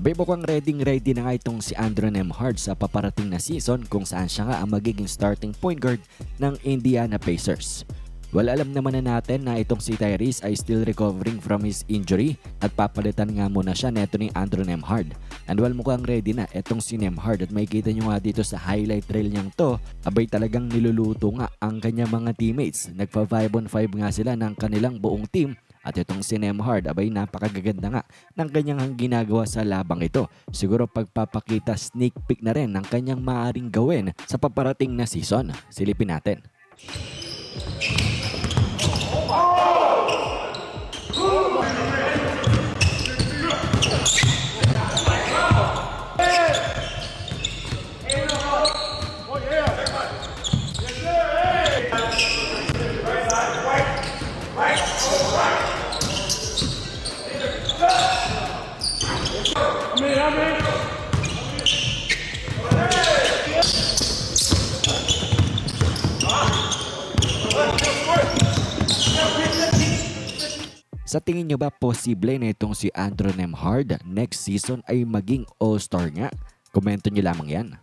Abay mukhang ready ready na nga itong si Andrew Nemhard sa paparating na season kung saan siya nga ang magiging starting point guard ng Indiana Pacers. Well, alam naman na natin na itong si Tyrese ay still recovering from his injury at papalitan nga muna siya neto ni Andrew Nemhard. And well, mukhang ready na itong si Nemhard at makikita nyo nga dito sa highlight reel niyang to, abay talagang niluluto nga ang kanyang mga teammates. Nagpa 5 on 5 nga sila ng kanilang buong team at itong si Nemhard, abay napakagaganda nga ng kanyang ginagawa sa labang ito. Siguro pagpapakita sneak peek na rin ng kanyang maaring gawin sa paparating na season. Silipin natin. Sa tingin nyo ba posible na itong si Andrew Nemhard next season ay maging all-star nga? Komento nyo lamang yan.